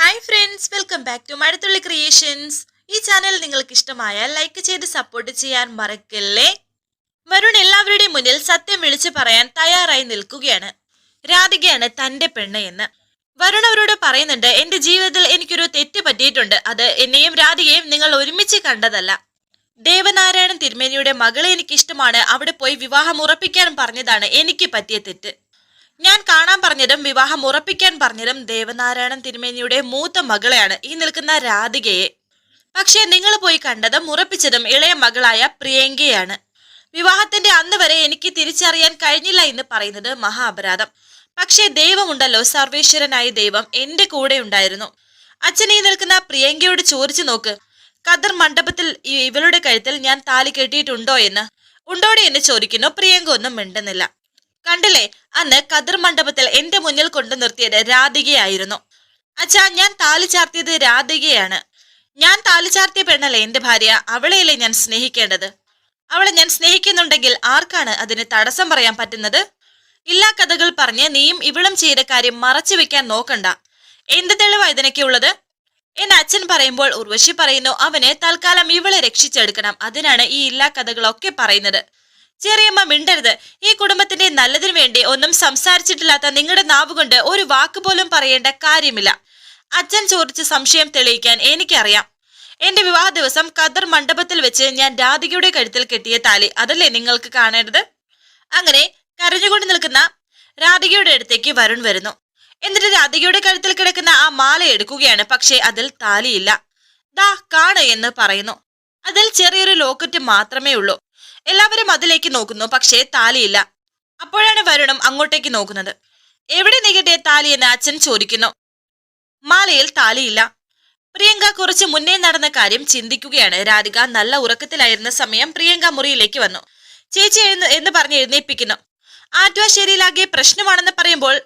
Hi friends welcome back to Mazhathulli creations ഈ channel നിങ്ങൾക്ക് ഇഷ്ടമായാൽ ലൈക്ക് ചെയ്ത് സപ്പോർട്ട് ചെയ്യാൻ മറക്കല്ലേ? വരുൺ എല്ലാവരുടെയും മുന്നിൽ സത്യം വിളിച്ചു പറയാൻ തയ്യാറായി നിൽക്കുകയാണ്. രാധികയാണ് തന്റെ പെണ്ണ് എന്ന് വരുൺ അവരോട് പറയുന്നുണ്ട് എന്റെ ജീവിതത്തിൽ എനിക്കൊരു തെറ്റ് പറ്റിയിട്ടുണ്ട്. അത് എന്നെയും രാധികയും നിങ്ങൾ ഒരുമിച്ച് കണ്ടതല്ല. ദേവനാരായണൻ തിരുമേനിയുടെ മകളെ എനിക്കിഷ്ടമാണ്. അവിടെ പോയി വിവാഹം ഉറപ്പിക്കാൻ പറഞ്ഞതാണ്. എനിക്ക് പറ്റിയ തെറ്റ്. ഞാൻ കാണാൻ പറഞ്ഞതും വിവാഹം ഉറപ്പിക്കാൻ പറഞ്ഞതും ദേവനാരായണൻ തിരുമേനിയുടെ മൂത്ത മകളെയാണ്. ഈ നിൽക്കുന്ന രാധികയെ. പക്ഷേ നിങ്ങൾ പോയി കണ്ടതും ഉറപ്പിച്ചതും ഇളയ മകളായ പ്രിയങ്കയാണ്. വിവാഹത്തിന്റെ അന്ന് വരെ എനിക്ക് തിരിച്ചറിയാൻ കഴിഞ്ഞില്ല എന്ന് പറയുന്നത് മഹാ അപരാധം പക്ഷേ ദൈവമുണ്ടല്ലോ സർവേശ്വരനായ ദൈവം എന്റെ കൂടെ ഉണ്ടായിരുന്നു. അച്ഛൻ ഈ നിൽക്കുന്ന പ്രിയങ്കയോട് ചോദിച്ചു നോക്ക് കദർ മണ്ഡപത്തിൽ ഇവളുടെ കഴുത്തിൽ ഞാൻ താലി കെട്ടിയിട്ടുണ്ടോ എന്ന്? ഉണ്ടോടെ എന്ന് ചോദിക്കുന്നു. പ്രിയങ്ക ഒന്നും മിണ്ടുന്നില്ല. കണ്ടില്ലേ? അന്ന് കതിർ മണ്ഡപത്തിൽ എന്റെ മുന്നിൽ കൊണ്ടു നിർത്തിയത് രാധികയായിരുന്നു. അച്ഛാ ഞാൻ താലി ചാർത്തിയത് രാധികയാണ്. ഞാൻ താലി ചാർത്തിയ പെണ്ണല്ലേ എന്റെ ഭാര്യ? അവളെയല്ലേ ഞാൻ സ്നേഹിക്കേണ്ടത്? അവളെ ഞാൻ സ്നേഹിക്കുന്നുണ്ടെങ്കിൽ ആർക്കാണ് അതിന് തടസ്സം പറയാൻ പറ്റുന്നത്? ഇല്ലാ കഥകൾ പറഞ്ഞ് നീയും ഇവളും ചെയ്ത കാര്യം മറച്ചു വെക്കാൻ നോക്കണ്ട. എന്ത് തെളിവാ ഇതിനൊക്കെ ഉള്ളത്? എന്റെ അച്ഛൻ പറയുമ്പോൾ ഉർവശി പറയുന്നു അവനെ തൽക്കാലം ഇവളെ രക്ഷിച്ചെടുക്കണം. അതിനാണ് ഈ ഇല്ലാ കഥകളൊക്കെ പറയുന്നത്. ചെറിയമ്മ മിണ്ടരുത്. ഈ കുടുംബത്തിന്റെ നല്ലതിനു വേണ്ടി ഒന്നും സംസാരിച്ചിട്ടില്ലാത്ത നിങ്ങളുടെ നാവുകൊണ്ട് ഒരു വാക്ക് പോലും പറയേണ്ട കാര്യമില്ല. അച്ഛൻ ചോദിച്ച സംശയം തെളിയിക്കാൻ എനിക്കറിയാം. എന്റെ വിവാഹ ദിവസം കദർ മണ്ഡപത്തിൽ വെച്ച് ഞാൻ രാധികയുടെ കഴുത്തിൽ കെട്ടിയ താലി അതല്ലേ നിങ്ങൾക്ക് കാണേണ്ടത്? അങ്ങനെ കരഞ്ഞുകൊണ്ട് നിൽക്കുന്ന രാധികയുടെ അടുത്തേക്ക് വരുൺ വരുന്നു. എന്നിട്ട് രാധികയുടെ കഴുത്തിൽ കിടക്കുന്ന ആ മാല എടുക്കുകയാണ്. പക്ഷേ അതിൽ താലിയില്ല. ദാ കാണ എന്ന് പറയുന്നു. അതിൽ ചെറിയൊരു ലോക്കറ്റ് മാത്രമേ ഉള്ളൂ. എല്ലാവരും അതിലേക്ക് നോക്കുന്നു പക്ഷേ താലിയില്ല. അപ്പോഴാണ് വരുണം അങ്ങോട്ടേക്ക് നോക്കുന്നത്. എവിടെ നീകട്ടെ താലി എന്ന് അച്ഛൻ ചോദിക്കുന്നു. മാലയിൽ താലിയില്ല. പ്രിയങ്ക കുറച്ച് മുന്നേ നടന്ന കാര്യം ചിന്തിക്കുകയാണ്. രാധിക നല്ല ഉറക്കത്തിലായിരുന്ന സമയം പ്രിയങ്ക മുറിയിലേക്ക് വന്നു. ചേച്ചി എന്ന് എന്ന് പറഞ്ഞ് എഴുന്നേൽപ്പിക്കുന്നു. ആറ്റുവാശ്ശേരിയിലാകെ പ്രശ്നമാണെന്ന് പറയുമ്പോൾ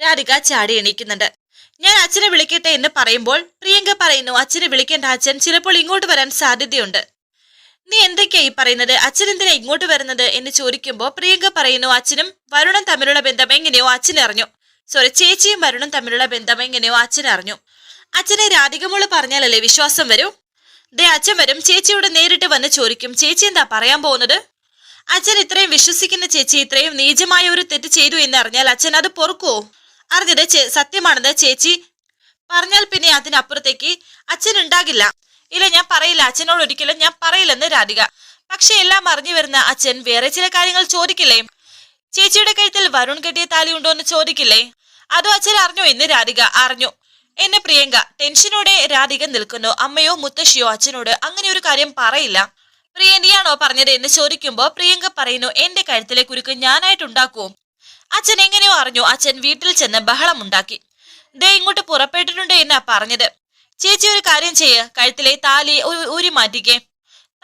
രാധിക ചാടി എണീക്കുന്നുണ്ട്. ഞാൻ അച്ഛനെ വിളിക്കട്ടെ എന്ന് പറയുമ്പോൾ പ്രിയങ്ക പറയുന്നു അച്ഛനെ വിളിക്കേണ്ട അച്ഛൻ ചിലപ്പോൾ ഇങ്ങോട്ട് വരാൻ സാധ്യതയുണ്ട്. നീ എന്തൊക്കെയാ ഈ പറയുന്നത്? അച്ഛൻ എന്തിനാ ഇങ്ങോട്ട് വരുന്നത് എന്ന് ചോദിക്കുമ്പോൾ പ്രിയങ്ക പറയുന്നു അച്ഛനും വരുണും തമ്മിലുള്ള ബന്ധം എങ്ങനെയോ അച്ഛൻ അറിഞ്ഞു. സോറി ചേച്ചിയും വരുണും തമ്മിലുള്ള ബന്ധം എങ്ങനെയോ അച്ഛൻ അറിഞ്ഞു. അച്ഛനെ രാധികമോൾ പറഞ്ഞാലല്ലേ വിശ്വാസം വരൂ? ദേ അച്ഛൻ വരും. ചേച്ചിയോട് നേരിട്ട് വന്ന് ചോദിക്കും. ചേച്ചി എന്താ പറയാൻ പോകുന്നത്? അച്ഛൻ ഇത്രയും വിശ്വസിക്കുന്ന ചേച്ചി ഇത്രയും നീചമായ ഒരു തെറ്റ് ചെയ്തു എന്ന് അറിഞ്ഞാൽ അച്ഛൻ അത് പൊറുക്കുവോ? അറിഞ്ഞത് സത്യമാണെന്ന് ചേച്ചി പറഞ്ഞാൽ പിന്നെ അതിനപ്പുറത്തേക്ക് അച്ഛൻ ഉണ്ടാകില്ല. ഇല്ല ഞാൻ പറയില്ല. അച്ഛനോട് ഒരിക്കലും ഞാൻ പറയില്ലെന്ന് രാധിക. പക്ഷെ എല്ലാം അറിഞ്ഞു വരുന്ന അച്ഛൻ വേറെ ചില കാര്യങ്ങൾ ചോദിക്കില്ലേ? ചേച്ചിയുടെ കഴുത്തിൽ വരുൺ കെട്ടിയ താലി ഉണ്ടോ എന്ന് ചോദിക്കില്ലേ? അതോ അച്ഛൻ അറിഞ്ഞോ എന്ന് രാധിക അറിഞ്ഞു. എന്നെ പ്രിയങ്ക ടെൻഷനോടെ രാധിക നിൽക്കുന്നു. അമ്മയോ മുത്തശ്ശിയോ അച്ഛനോട് അങ്ങനെ ഒരു കാര്യം പറയില്ല. പ്രിയ പറഞ്ഞത് എന്ന് ചോദിക്കുമ്പോ പ്രിയങ്ക പറയുന്നു എന്റെ കഴുത്തിലെ കുരുക്ക് ഞാനായിട്ട് ഉണ്ടാക്കുവോ അച്ഛൻ എങ്ങനെയോ അറിഞ്ഞു. അച്ഛൻ വീട്ടിൽ ചെന്ന് ബഹളം ഉണ്ടാക്കി. ദേ ഇങ്ങോട്ട് പുറപ്പെട്ടിട്ടുണ്ട് എന്നാ പറഞ്ഞത്. ചേച്ചി ഒരു കാര്യം ചെയ്യ. കഴുത്തിലെ താലി ഊരി മാറ്റിക്കേ.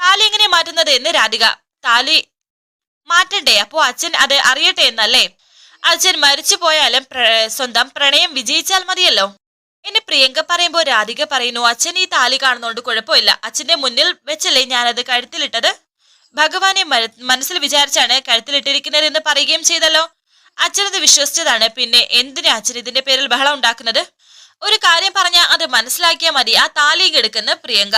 താലി എങ്ങനെ മാറ്റുന്നത് എന്ന് രാധിക. താലി മാറ്റണ്ടേ? അപ്പോ അച്ഛൻ അത് അറിയട്ടെ എന്നല്ലേ? അച്ഛൻ മരിച്ചു പോയാലും സ്വന്തം പ്രണയം വിജയിച്ചാൽ മതിയല്ലോ. എന്നെ പ്രിയങ്ക പറയുമ്പോൾ രാധിക പറയുന്നു അച്ഛൻ ഈ താലി കാണുന്നോണ്ട് കുഴപ്പമില്ല. അച്ഛന്റെ മുന്നിൽ വെച്ചല്ലേ ഞാനത് കഴുത്തിലിട്ടത്? ഭഗവാനെ മനസ്സിൽ വിചാരിച്ചാണ് കഴുത്തിലിട്ടിരിക്കുന്നത് എന്ന് പറയുകയും ചെയ്തല്ലോ. അച്ഛനത് വിശ്വസിച്ചതാണ്. പിന്നെ എന്തിനാ അച്ഛൻ ഇതിന്റെ പേരിൽ ബഹളം ഉണ്ടാക്കുന്നത്? ഒരു കാര്യം പറഞ്ഞാൽ അത് മനസ്സിലാക്കിയാൽ മതി. ആ താലി എടുക്കുന്ന പ്രിയങ്ക.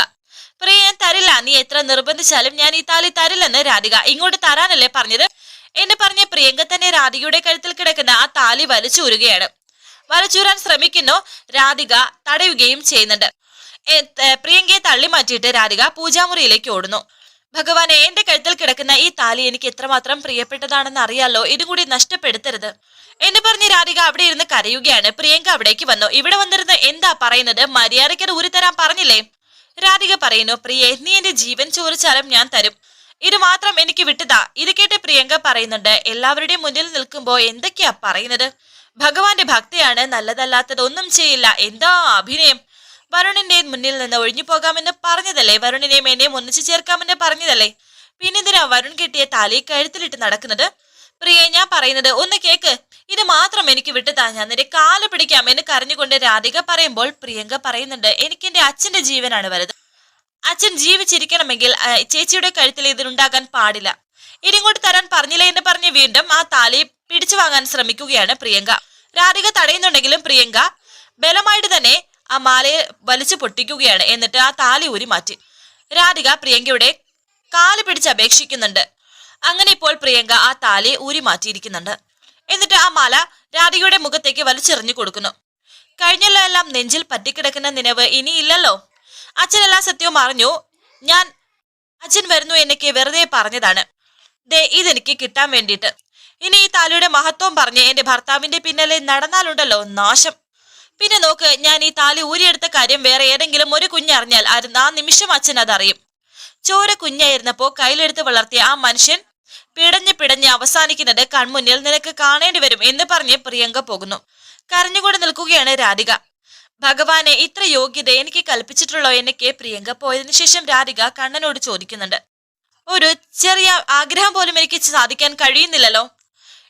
പ്രിയ ഞാൻ തരില്ല. നീ എത്ര നിർബന്ധിച്ചാലും ഞാൻ ഈ താലി തരില്ലെന്ന് രാധിക. ഇങ്ങോട്ട് തരാനല്ലേ പറഞ്ഞത്? എന്ന് പറഞ്ഞ പ്രിയങ്ക തന്നെ രാധികയുടെ കഴുത്തിൽ കിടക്കുന്ന ആ താലി വലിച്ചൂരുകയാണ്. വലിച്ചൂരാൻ ശ്രമിക്കുന്നു. രാധിക തടയുകയും ചെയ്യുന്നുണ്ട്. പ്രിയങ്കയെ തള്ളി മാറ്റിയിട്ട് രാധിക പൂജാമുറിയിലേക്ക് ഓടുന്നു. ഭഗവാനെ എന്റെ കഴുത്തിൽ കിടക്കുന്ന ഈ താലി എനിക്ക് എത്രമാത്രം പ്രിയപ്പെട്ടതാണെന്ന് അറിയാലോ? ഇതും കൂടി നഷ്ടപ്പെടുത്തരുത്. എന്ന് പറഞ്ഞ് രാധിക അവിടെ ഇരുന്ന് കരയുകയാണ്. പ്രിയങ്ക അവിടേക്ക് വന്നു. ഇവിടെ വന്നിരുന്ന് എന്താ പറയുന്നത്? മര്യാദയ്ക്ക് അത് ഊരിത്തരാൻ പറഞ്ഞില്ലേ? രാധിക പറയുന്നു പ്രിയെ നീ എന്റെ ജീവൻ ചോദിച്ചാലും ഞാൻ തരും. ഇത് മാത്രം എനിക്ക് വിട്ടതാ. ഇത് കേട്ട് പ്രിയങ്ക പറയുന്നുണ്ട് എല്ലാവരുടെയും മുന്നിൽ നിൽക്കുമ്പോ എന്തൊക്കെയാ പറയുന്നത്? ഭഗവാന്റെ ഭക്തിയാണ് നല്ലതല്ലാത്തത് ഒന്നും ചെയ്യില്ല. എന്താ അഭിനയം? വരുണിന്റെ മുന്നിൽ നിന്ന് ഒഴിഞ്ഞു പോകാമെന്ന് പറഞ്ഞതല്ലേ? വരുണിനെയും എന്നെയും ഒന്നിച്ചു ചേർക്കാമെന്ന് പറഞ്ഞതല്ലേ? പിന്നെന്തിനാ വരുൺ കെട്ടിയ താലി കഴുത്തിലിട്ട് നടക്കുന്നത്? പ്രിയെ ഞാൻ പറയുന്നത് ഒന്ന് കേക്ക്. ഇത് മാത്രം എനിക്ക് വിട്ടുതാ ഞാൻ. നിന്റെ കാൽ പിടിക്കാം എന്ന് കരഞ്ഞുകൊണ്ട് രാധിക പറയുമ്പോൾ പ്രിയങ്ക പറയുന്നുണ്ട് എനിക്ക് എന്റെ അച്ഛന്റെ ജീവനാണ് വലുത്. അച്ഛൻ ജീവിച്ചിരിക്കണമെങ്കിൽ ചേച്ചിയുടെ കഴുത്തിൽ ഇതിനുണ്ടാകാൻ പാടില്ല. ഇതിങ്ങോട്ട് തരാൻ പറഞ്ഞില്ല എന്ന് പറഞ്ഞ് വീണ്ടും ആ താലി പിടിച്ചു വാങ്ങാൻ ശ്രമിക്കുകയാണ് പ്രിയങ്ക. രാധിക തടയുന്നുണ്ടെങ്കിലും പ്രിയങ്ക ബലമായിട്ട് തന്നെ ആ മാലയെ വലിച്ചു പൊട്ടിക്കുകയാണ്. എന്നിട്ട് ആ താലി ഊരി മാറ്റി. രാധിക പ്രിയങ്കയുടെ കാൽ പിടിച്ച് അപേക്ഷിക്കുന്നുണ്ട്. അങ്ങനെ ഇപ്പോൾ പ്രിയങ്ക ആ താലി ഊരി മാറ്റിയിരിക്കുന്നുണ്ട്. എന്നിട്ട് ആ മാല രാധികയുടെ മുഖത്തേക്ക് വലിച്ചെറിഞ്ഞു കൊടുക്കുന്നു. കഴിഞ്ഞല്ലോ എല്ലാം നെഞ്ചിൽ പറ്റിക്കിടക്കുന്ന നിലവ് ഇനിയില്ലല്ലോ. അച്ഛൻ എല്ലാ സത്യവും അറിഞ്ഞു. ഞാൻ അച്ഛൻ വരുന്നു എന്നൊക്കെ വെറുതെ പറഞ്ഞതാണ്. ദേ ഇതെനിക്ക് കിട്ടാൻ വേണ്ടിയിട്ട്. ഇനി ഈ താലിയുടെ മഹത്വം പറഞ്ഞ് എന്റെ ഭർത്താവിന്റെ പിന്നാലെ നടന്നാലുണ്ടല്ലോ നാശം. പിന്നെ നോക്ക് ഞാൻ ഈ താലി ഊരിയെടുത്ത കാര്യം വേറെ ഏതെങ്കിലും ഒരു കുഞ്ഞറിഞ്ഞാൽ ആ നിമിഷം അച്ഛൻ അതറിയും. ചോര കുഞ്ഞായിരുന്നപ്പോ കയ്യിലെടുത്ത് വളർത്തിയ ആ മനുഷ്യൻ പിടഞ്ഞ് പിടഞ്ഞ് അവസാനിക്കുന്നത് കൺമുന്നിൽ നിനക്ക് കാണേണ്ടി വരും എന്ന് പറഞ്ഞ് പ്രിയങ്ക പോകുന്നു. കരഞ്ഞുകൊണ്ട് നിൽക്കുകയാണ് രാധിക. ഭഗവാനെ ഇത്ര യോഗ്യത എനിക്ക് കൽപ്പിച്ചിട്ടുള്ളോ എന്നൊക്കെ പ്രിയങ്ക പോയതിനു ശേഷം രാധിക കണ്ണനോട് ചോദിക്കുന്നുണ്ട്. ഒരു ചെറിയ ആഗ്രഹം പോലും എനിക്ക് സാധിക്കാൻ കഴിയുന്നില്ലല്ലോ.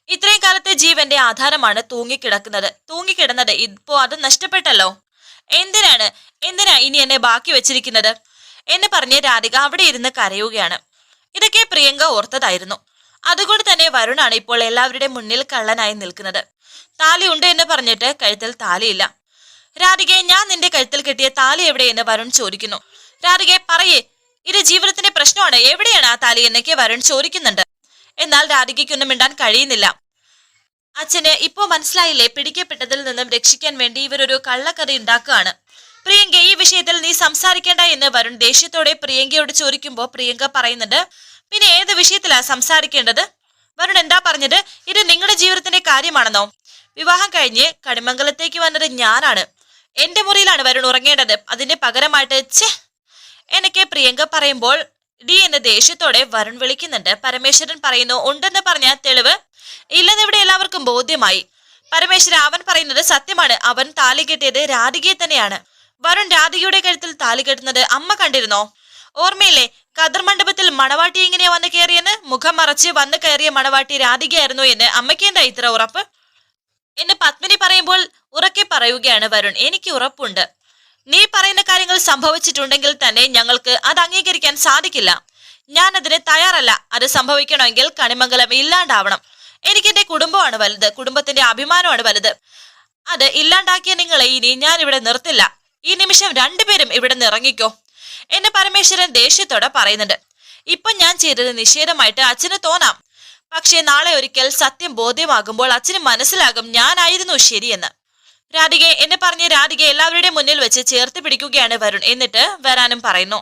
ഇത്രയും കാലത്തെ ജീവന്റെ ആധാരമാണ് തൂങ്ങിക്കിടക്കുന്നത്. തൂങ്ങിക്കിടന്നത് ഇപ്പോ അത് നഷ്ടപ്പെട്ടല്ലോ. എന്തിനാണ്? എന്തിനാ ഇനി എന്നെ ബാക്കി വെച്ചിരിക്കുന്നത്? എന്ന് പറഞ്ഞ് രാധിക അവിടെ ഇരുന്ന് കരയുകയാണ്. ഇതൊക്കെ പ്രിയങ്ക ഓർത്തതായിരുന്നു. അതുകൊണ്ട് തന്നെ വരുണാണ് ഇപ്പോൾ എല്ലാവരുടെ മുന്നിൽ കള്ളനായി നിൽക്കുന്നത്. താലി ഉണ്ട് എന്ന് പറഞ്ഞിട്ട് കഴുത്തിൽ താലിയില്ല. രാധികയെ ഞാൻ നിന്റെ കഴുത്തിൽ കെട്ടിയ താലി എവിടെയെന്ന് വരുൺ ചോദിക്കുന്നു. രാധികയെ പറയേ ഇത് ജീവിതത്തിന്റെ പ്രശ്നമാണ്. എവിടെയാണ് ആ താലി എന്നൊക്കെ വരുൺ ചോദിക്കുന്നുണ്ട്. എന്നാൽ രാധികയ്ക്കൊന്നും മിണ്ടാൻ കഴിയുന്നില്ല. അച്ഛന് ഇപ്പോ മനസ്സിലായില്ലേ പിടിക്കപ്പെട്ടതിൽ നിന്നും രക്ഷിക്കാൻ വേണ്ടി ഇവരൊരു കള്ളക്കഥ ഉണ്ടാക്കുകയാണ്. പ്രിയങ്ക ഈ വിഷയത്തിൽ നീ സംസാരിക്കേണ്ട എന്ന് വരുൺ ദേഷ്യത്തോടെ പ്രിയങ്കയോട് ചോദിക്കുമ്പോൾ പ്രിയങ്ക പറയുന്നുണ്ട് പിന്നെ ഏത് വിഷയത്തിലാ സംസാരിക്കേണ്ടത്? വരുൺ എന്താ പറഞ്ഞത്? ഇത് നിങ്ങളുടെ ജീവിതത്തിന്റെ കാര്യമാണെന്നോ? വിവാഹം കഴിഞ്ഞ് കടിമംഗലത്തേക്ക് വന്നത് ഞാനാണ്. എന്റെ മുറിയിലാണ് വരുൺ ഉറങ്ങേണ്ടത്. അതിന്റെ പകരമായിട്ട് ഛേ! എനിക്ക് പ്രിയങ്ക പറയുമ്പോൾ ഡി എന്ന ദേഷ്യത്തോടെ വരുൺ വിളിക്കുന്നുണ്ട്. പരമേശ്വരൻ പറയുന്നു ഉണ്ടെന്ന് പറഞ്ഞ തെളിവ് ഇല്ലെന്ന് ഇവിടെ എല്ലാവർക്കും ബോധ്യമായി. പരമേശ്വരൻ അവൻ പറയുന്നത് സത്യമാണ്. അവൻ താലി കെട്ടിയത് രാധികയെ തന്നെയാണ്. വരുൺ രാധികയുടെ കഴുത്തിൽ താലി കെട്ടുന്നത് അമ്മ കണ്ടിരുന്നോ? ഓർമ്മയില്ലേ? കതിർ മണ്ഡപത്തിൽ മണവാട്ടി എങ്ങനെയാ വന്ന് കയറിയെന്ന്? മുഖം മറച്ച് വന്ന് കയറിയ മണവാട്ടി രാധികയായിരുന്നു എന്ന് അമ്മയ്ക്ക് എന്താ ഇത്ര ഉറപ്പ്? എന്ന് പത്മിനി പറയുമ്പോൾ ഉറക്കെ പറയുകയാണ് വരുൺ. എനിക്ക് ഉറപ്പുണ്ട്. നീ പറയുന്ന കാര്യങ്ങൾ സംഭവിച്ചിട്ടുണ്ടെങ്കിൽ തന്നെ ഞങ്ങൾക്ക് അത് അംഗീകരിക്കാൻ സാധിക്കില്ല. ഞാൻ അതിന് തയ്യാറല്ല. അത് സംഭവിക്കണമെങ്കിൽ കണിമംഗലം ഇല്ലാണ്ടാവണം. എനിക്ക് എന്റെ കുടുംബമാണ് വലുത്. കുടുംബത്തിന്റെ അഭിമാനമാണ് വലുത്. അത് ഇല്ലാണ്ടാക്കിയ നിങ്ങളെ ഇനി ഞാൻ ഇവിടെ നിർത്തില്ല. ഈ നിമിഷം രണ്ടുപേരും ഇവിടെ നിന്ന് ഇറങ്ങിക്കോ എന്നെ പരമേശ്വരൻ ദേഷ്യത്തോടെ പറയുന്നുണ്ട്. ഇപ്പൊ ഞാൻ ചെയ്തത് നിഷേധമായിട്ട് അച്ഛന് തോന്നാം. പക്ഷേ നാളെ ഒരിക്കൽ സത്യം ബോധ്യമാകുമ്പോൾ അച്ഛന് മനസ്സിലാകും ഞാനായിരുന്നു ശരിയെന്ന്. രാധികയെ എന്നെ പറഞ്ഞ് രാധിക എല്ലാവരുടെയും മുന്നിൽ വെച്ച് ചേർത്ത് പിടിക്കുകയാണ് വരുൺ എന്നിട്ട് വരാനും പറയുന്നു.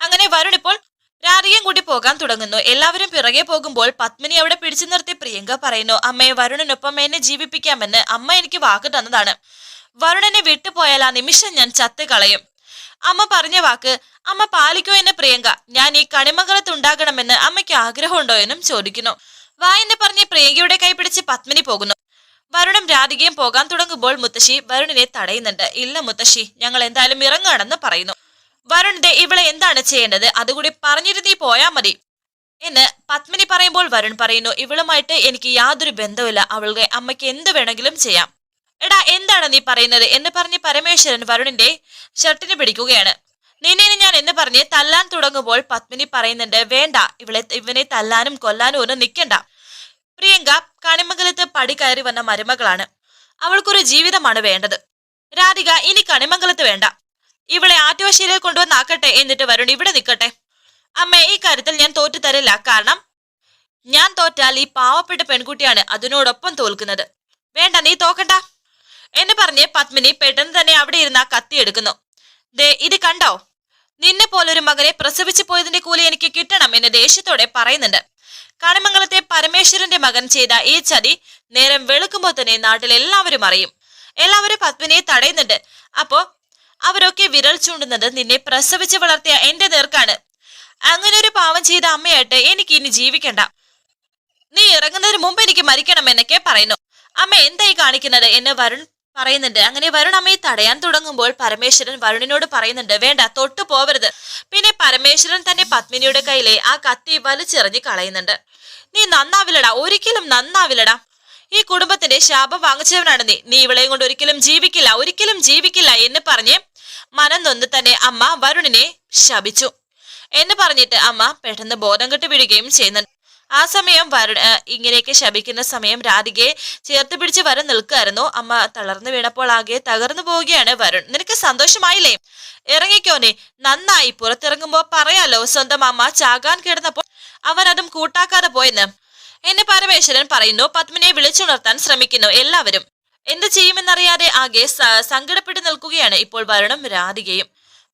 അങ്ങനെ വരുൺ ഇപ്പോൾ രാധികയും കൂടി പോകാൻ തുടങ്ങുന്നു. എല്ലാവരും പിറകെ പോകുമ്പോൾ പത്മിനി അവിടെ പിടിച്ചു നിർത്തി പ്രിയങ്ക പറയുന്നു അമ്മയെ വരുണിനൊപ്പം എന്നെ ജീവിപ്പിക്കാമെന്ന് അമ്മ എനിക്ക് വാക്ക് തന്നതാണ്. വരുണനെ വിട്ടുപോയാൽ ആ നിമിഷം ഞാൻ ചത്ത് കളയും അമ്മ പറഞ്ഞ വാക്ക് അമ്മ പാലിക്കോ എന്ന് പ്രിയങ്ക. ഞാൻ ഈ കണിമംഗലത്ത് ഉണ്ടാകണമെന്ന് അമ്മയ്ക്ക് ആഗ്രഹമുണ്ടോ എന്നും ചോദിക്കുന്നു. വാ എന്ന് പറഞ്ഞ് പ്രിയങ്കയുടെ കൈ പിടിച്ച് പത്മിനി പോകുന്നു. വരുണും രാധികയും പോകാൻ തുടങ്ങുമ്പോൾ മുത്തശ്ശി വരുണിനെ തടയുന്നുണ്ട്. ഇല്ല മുത്തശ്ശി ഞങ്ങൾ എന്തായാലും ഇറങ്ങുകയാണെന്ന് പറയുന്നു. വരുണിന്റെ ഇവളെ എന്താണ് ചെയ്യേണ്ടത്? അതുകൂടി പറഞ്ഞിട്ട് നീ പോയാ മതി. എന്ന് പത്മിനി പറയുമ്പോൾ വരുൺ പറയുന്നു ഇവളുമായിട്ട് എനിക്ക് യാതൊരു ബന്ധവുമില്ല. അവളുടെ അമ്മയ്ക്ക് എന്ത് വേണമെങ്കിലും ചെയ്യാം. എടാ എന്താണ് നീ പറയുന്നത്? എന്ന് പറഞ്ഞ് പരമേശ്വരൻ വരുണിന്റെ ഷർട്ടിന് പിടിക്കുകയാണ്. നിന്നെ ഇനി ഞാൻ എന്ന് പറഞ്ഞ് തല്ലാൻ തുടങ്ങുമ്പോൾ പത്മിനി പറയുന്നുണ്ട് വേണ്ട ഇവളെ ഇവനെ തല്ലാനും കൊല്ലാനും ഒന്നും നിൽക്കണ്ട പ്രിയങ്ക കണിമംഗലത്ത് പടി കയറി വന്ന മരുമകളാണ്. അവൾക്കൊരു ജീവിതമാണ് വേണ്ടത്. രാധിക ഇനി കണിമംഗലത്ത് വേണ്ട. ഇവളെ ആറ്റുവശീലയിൽ കൊണ്ടുവന്നാക്കട്ടെ എന്നിട്ട് വരുൺ ഇവിടെ നിൽക്കട്ടെ. അമ്മേ ഈ കാര്യത്തിൽ ഞാൻ തോറ്റു തരില്ല. കാരണം ഞാൻ തോറ്റാൽ ഈ പാവപ്പെട്ട പെൺകുട്ടിയാണ് അതിനോടൊപ്പം തോൽക്കുന്നത്. വേണ്ട നീ തോക്കണ്ട. എന്ന് പറഞ്ഞ് പത്മിനി പെട്ടെന്ന് തന്നെ അവിടെ ഇരുന്ന കത്തി എടുക്കുന്നു. ദേ ഇത് കണ്ടോ? നിന്നെ പോലൊരു മകനെ പ്രസവിച്ചു പോയതിന്റെ കൂലി എനിക്ക് കിട്ടണം എന്ന് ദേഷ്യത്തോടെ പറയുന്നുണ്ട്. കണമംഗലത്തെ പരമേശ്വരന്റെ മകൻ ചെയ്ത ഈ ചതി നേരം വെളുക്കുമ്പോൾ തന്നെ നാട്ടിൽ എല്ലാവരും അറിയും. എല്ലാവരും പത്മിനിയെ തടയുന്നുണ്ട്. അപ്പോ അവരൊക്കെ വിരൽ ചൂണ്ടുന്നത് നിന്നെ പ്രസവിച്ച് വളർത്തിയ എന്റെ നേർക്കാണ്. അങ്ങനെ ഒരു പാവം ചെയ്ത അമ്മയായിട്ട് എനിക്ക് ഇനി ജീവിക്കണ്ട. നീ ഇറങ്ങുന്നതിന് മുമ്പ് എനിക്ക് മരിക്കണം എന്നൊക്കെ പറയുന്നു. അമ്മ എന്തായി കാണിക്കുന്നത് എന്ന് വരുൺ പറയുന്നുണ്ട്. അങ്ങനെ വരുൺ അമ്മയെ തടയാൻ തുടങ്ങുമ്പോൾ പരമേശ്വരൻ വരുണിനോട് പറയുന്നുണ്ട് വേണ്ട തൊട്ടു പോവരുത്. പിന്നെ പരമേശ്വരൻ തന്നെ പത്മിനിയുടെ കയ്യിലെ ആ കത്തി വലിച്ചെറിഞ്ഞ് കളയുന്നുണ്ട്. നീ നന്നാവില്ലടാ ഒരിക്കലും നന്നാവില്ലടാ. ഈ കുടുംബത്തിന്റെ ശാപം വാങ്ങിച്ചവനാണ് നീ. നീ ഇവളെയും കൊണ്ട് ഒരിക്കലും ജീവിക്കില്ല ഒരിക്കലും ജീവിക്കില്ല എന്ന് പറഞ്ഞ് മനം നൊന്ന് തന്നെ അമ്മ വരുണിനെ ശപിച്ചു. എന്ന് പറഞ്ഞിട്ട് അമ്മ പെട്ടെന്ന് ബോധം കെട്ട് വീഴുകയും ചെയ്യുന്നുണ്ട്. ആ സമയം വരുൺ ഇങ്ങനെയൊക്കെ ശപിക്കുന്ന സമയം രാധികയെ ചേർത്ത് പിടിച്ച് വരൻ നിൽക്കുമായിരുന്നു അമ്മ തളർന്നു വീണപ്പോൾ ആകെ തകർന്നു പോവുകയാണ് വരുൺ. നിനക്ക് സന്തോഷമായില്ലേ? ഇറങ്ങിക്കോനെ നന്നായി പുറത്തിറങ്ങുമ്പോ പറയാലോ. സ്വന്തം അമ്മ ചാകാൻ കിടന്നപ്പോൾ അവൻ അതും കൂട്ടാക്കാതെ പോയെന്ന്. എന്നെ പരമേശ്വരൻ പറയുന്നു. പത്മിനെ വിളിച്ചുണർത്താൻ ശ്രമിക്കുന്നു എല്ലാവരും. എന്ത് ചെയ്യുമെന്നറിയാതെ ആകെ സങ്കടപ്പെട്ട് നിൽക്കുകയാണ് ഇപ്പോൾ വരുണും രാധികയും.